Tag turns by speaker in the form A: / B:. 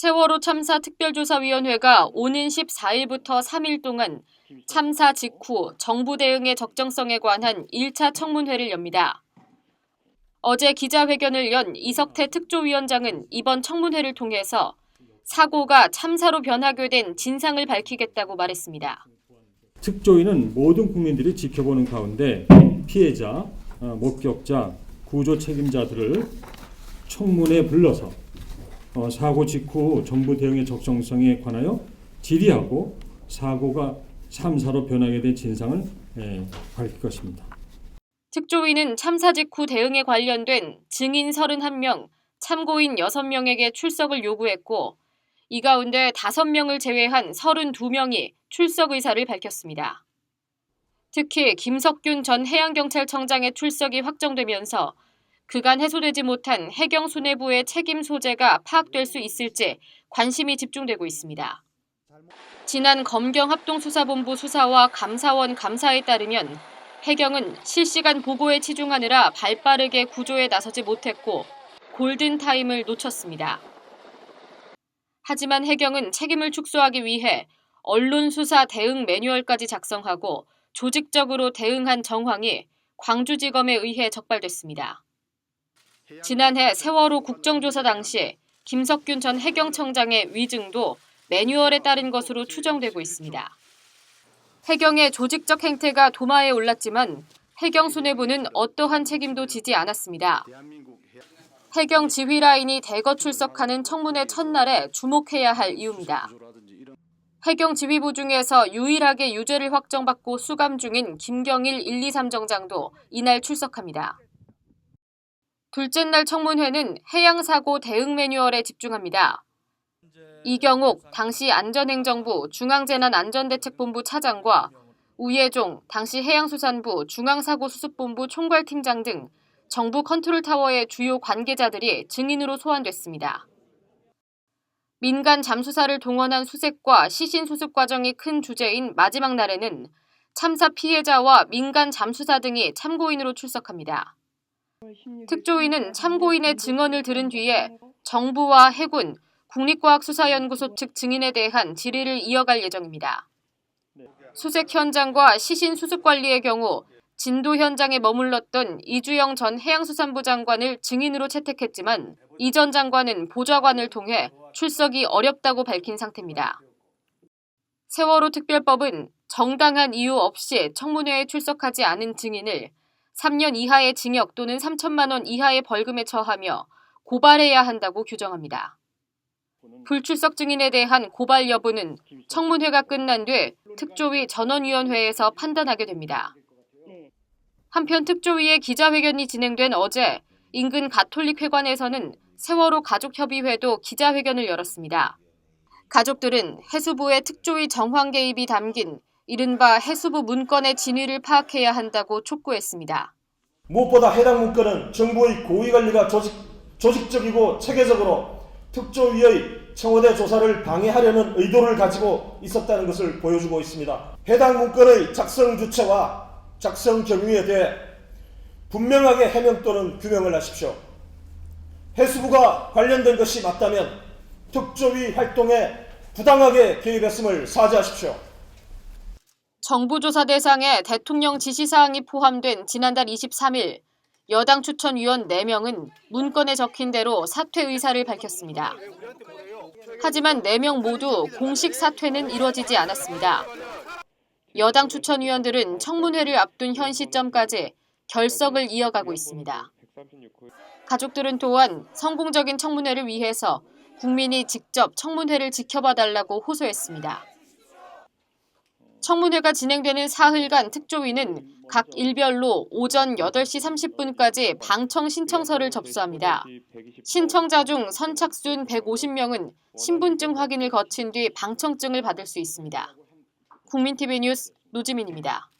A: 세월호 참사 특별조사위원회가 오는 14일부터 3일 동안 참사 직후 정부 대응의 적정성에 관한 1차 청문회를 엽니다. 어제 기자회견을 연 이석태 특조위원장은 이번 청문회를 통해서 사고가 참사로 변하게 된 진상을 밝히겠다고 말했습니다.
B: 특조위는 모든 국민들이 지켜보는 가운데 피해자, 어, 목격자, 구조 책임자들을 청문회에 불러서 어, 사고 직후 정부 대응의 적정성에 관하여 질의하고 사고가 참사로 변하게 된 진상을 예, 밝힐 것입니다.
A: 특조위는 참사 직후 대응에 관련된 증인 31명, 참고인 6명에게 출석을 요구했고 이 가운데 5명을 제외한 32명이 출석 의사를 밝혔습니다. 특히 김석균 전 해양경찰청장의 출석이 확정되면서 그간 해소되지 못한 해경 수뇌부의 책임 소재가 파악될 수 있을지 관심이 집중되고 있습니다. 지난 검경 합동수사본부 수사와 감사원 감사에 따르면 해경은 실시간 보고에 치중하느라 발빠르게 구조에 나서지 못했고 골든타임을 놓쳤습니다. 하지만 해경은 책임을 축소하기 위해 언론 수사 대응 매뉴얼까지 작성하고 조직적으로 대응한 정황이 광주지검에 의해 적발됐습니다. 지난해 세월호 국정조사 당시 김석균 전 해경청장의 위증도 매뉴얼에 따른 것으로 추정되고 있습니다. 해경의 조직적 행태가 도마에 올랐지만 해경 수뇌부는 어떠한 책임도 지지 않았습니다. 해경 지휘 라인이 대거 출석하는 청문회 첫날에 주목해야 할 이유입니다. 해경 지휘부 중에서 유일하게 유죄를 확정받고 수감 중인 김경일 1, 2, 3 정장도 이날 출석합니다. 둘째 날 청문회는 해양사고 대응 매뉴얼에 집중합니다. 이경옥 당시 안전행정부 중앙재난안전대책본부 차장과 우예종 당시 해양수산부 중앙사고수습본부 총괄팀장 등 정부 컨트롤타워의 주요 관계자들이 증인으로 소환됐습니다. 민간 잠수사를 동원한 수색과 시신 수습 과정이 큰 주제인 마지막 날에는 참사 피해자와 민간 잠수사 등이 참고인으로 출석합니다. 특조위는 참고인의 증언을 들은 뒤에 정부와 해군, 국립과학수사연구소 측 증인에 대한 질의를 이어갈 예정입니다. 수색 현장과 시신 수습 관리의 경우 진도 현장에 머물렀던 이주영 전 해양수산부 장관을 증인으로 채택했지만 이 전 장관은 보좌관을 통해 출석이 어렵다고 밝힌 상태입니다. 세월호 특별법은 정당한 이유 없이 청문회에 출석하지 않은 증인을 3년 이하의 징역 또는 3천만 원 이하의 벌금에 처하며 고발해야 한다고 규정합니다. 불출석 증인에 대한 고발 여부는 청문회가 끝난 뒤 특조위 전원위원회에서 판단하게 됩니다. 한편 특조위의 기자회견이 진행된 어제 인근 가톨릭 회관에서는 세월호 가족협의회도 기자회견을 열었습니다. 가족들은 해수부의 특조위 정황 개입이 담긴 이른바 해수부 문건의 진위를 파악해야 한다고 촉구했습니다.
C: 무엇보다 해당 문건은 정부의 고위관리가 조직, 조직적이고 체계적으로 특조위의 청와대 조사를 방해하려는 의도를 가지고 있었다는 것을 보여주고 있습니다. 해당 문건의 작성 주체와 작성 경위에 대해 분명하게 해명 또는 규명을 하십시오. 해수부가 관련된 것이 맞다면 특조위 활동에 부당하게 개입했음을 사죄하십시오.
A: 정부 조사 대상에 대통령 지시사항이 포함된 지난달 23일 여당 추천위원 4명은 문건에 적힌 대로 사퇴 의사를 밝혔습니다. 하지만 4명 모두 공식 사퇴는 이루어지지 않았습니다. 여당 추천위원들은 청문회를 앞둔 현 시점까지 결석을 이어가고 있습니다. 가족들은 또한 성공적인 청문회를 위해서 국민이 직접 청문회를 지켜봐 달라고 호소했습니다. 청문회가 진행되는 사흘간 특조위는 각 일별로 오전 8시 30분까지 방청 신청서를 접수합니다. 신청자 중 선착순 150명은 신분증 확인을 거친 뒤 방청증을 받을 수 있습니다. 국민TV 뉴스 노지민입니다.